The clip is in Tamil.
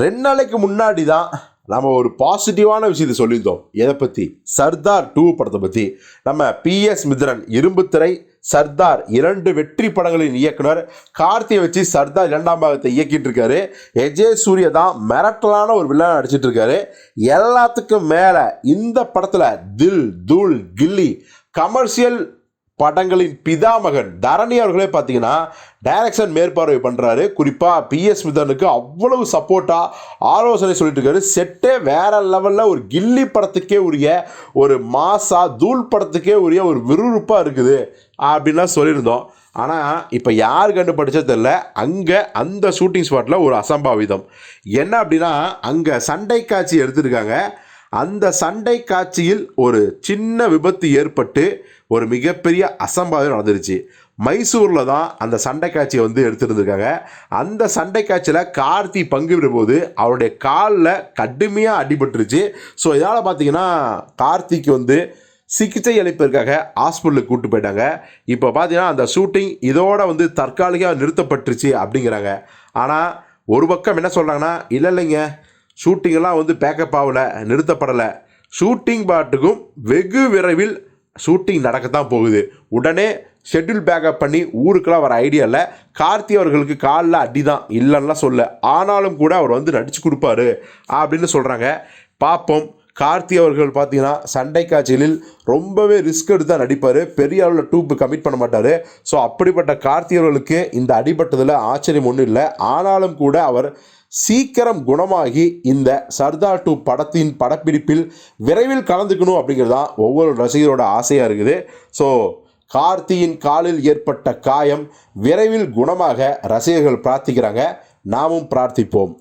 ரெண்டு நாளைக்கு முன்னாடி தான் நம்ம ஒரு பாசிட்டிவான விஷயத்தை சொல்லியிருந்தோம். எதை பற்றி சர்தார் டூ படத்தை பற்றி நம்ம பிஎஸ் மித்ரன் இரும்புத்திரை சர்தார் இரண்டு வெற்றி படங்களின் இயக்குனர். கார்த்தியை வச்சு சர்தார் இரண்டாம் பாகத்தை இயக்கிட்டு இருக்காரு எஜே சூர்யா தான் மிரட்டலான ஒரு வில்லன் நடிச்சிட்டு இருக்காரு எல்லாத்துக்கும் மேலே இந்த படத்தில் தில் தூள் கில்லி கமர்ஷியல் படங்களின் பிதாமகன் தரணி அவர்களே பார்த்தீங்கன்னா டைரக்ஷன் மேற்பார்வை பண்ணுறாரு குறிப்பாக பிஎஸ் மிதனுக்கு அவ்வளவு சப்போர்ட்டாக ஆலோசனை சொல்லிட்டு இருக்காரு செட்டே வேற லெவலில் ஒரு கில்லி படத்துக்கே உரிய ஒரு மாசா தூள் படத்துக்கே உரிய ஒரு விறுவிறுப்பாக இருக்குது அப்படின்லாம் சொல்லியிருந்தோம். ஆனால் இப்போ யார் கண்டுபிடிச்சது தெரில அங்கே அந்த ஷூட்டிங் ஸ்பாட்டில் ஒரு அசம்பாவிதம். என்ன அப்படின்னா அங்கே சண்டை காட்சி எடுத்திருக்காங்க. அந்த சண்டை காட்சியில் ஒரு சின்ன விபத்து ஏற்பட்டு ஒரு மிகப்பெரிய அசம்பாவிதம் நடந்துருச்சு. மைசூரில் தான் அந்த சண்டை காட்சியை வந்து எடுத்துருந்துருக்காங்க. அந்த சண்டை காட்சியில் கார்த்தி பங்கு விடும்போது அவருடைய காலில் கடுமையாக அடிபட்டுருச்சு. ஸோ இதனால் பார்த்தீங்கன்னா கார்த்திக்கு வந்து சிகிச்சை அளிப்பதற்காக ஹாஸ்பிட்டலுக்கு கூப்பிட்டு போயிட்டாங்க. இப்போ பார்த்தீங்கன்னா அந்த ஷூட்டிங் இதோட வந்து தற்காலிகமாக நிறுத்தப்பட்டுருச்சு அப்படிங்கிறாங்க. ஆனால் ஒரு பக்கம் என்ன சொல்கிறாங்கன்னா இல்லை இல்லைங்க. ஷூட்டிங்கெல்லாம் வந்து பேக்கப் ஆகலை நிறுத்தப்படலை. ஷூட்டிங் பாட்டுக்கும் வெகு விரைவில் ஷூட்டிங் நடக்கத்தான் போகுது. உடனே ஷெட்யூல் பேக்கப் பண்ணி ஊருக்கெல்லாம் வர ஐடியா இல்லை. கார்த்தி அவர்களுக்கு காலில் அடி தான் இல்லைன்னா சொல்ல. ஆனாலும் கூட அவர் வந்து நடித்து கொடுப்பாரு அப்படின்னு சொல்கிறாங்க பார்ப்போம். கார்த்தி அவர்கள் பார்த்தீங்கன்னா சண்டை காட்சிகளில் ரொம்பவே ரிஸ்க் எடுத்து தான் நடிப்பார். பெரிய அளவில் டூப்பு கமிட் பண்ண மாட்டார். ஸோ அப்படிப்பட்ட கார்த்தி அவர்களுக்கு இந்த அடிபட்டதில் ஆச்சரியம் ஒன்றும் இல்லை. ஆனாலும் கூட அவர் சீக்கிரம் குணமாகி இந்த சர்தார் டூ படத்தின் படப்பிடிப்பில் விரைவில் கலந்துக்கணும் அப்படிங்கிறது தான் ஒவ்வொரு ரசிகரோட ஆசையாக இருக்குது. ஸோ கார்த்தியின் காலில் ஏற்பட்ட காயம் விரைவில் குணமாக ரசிகர்கள் பிரார்த்திக்கிறாங்க. நாமும் பிரார்த்திப்போம்.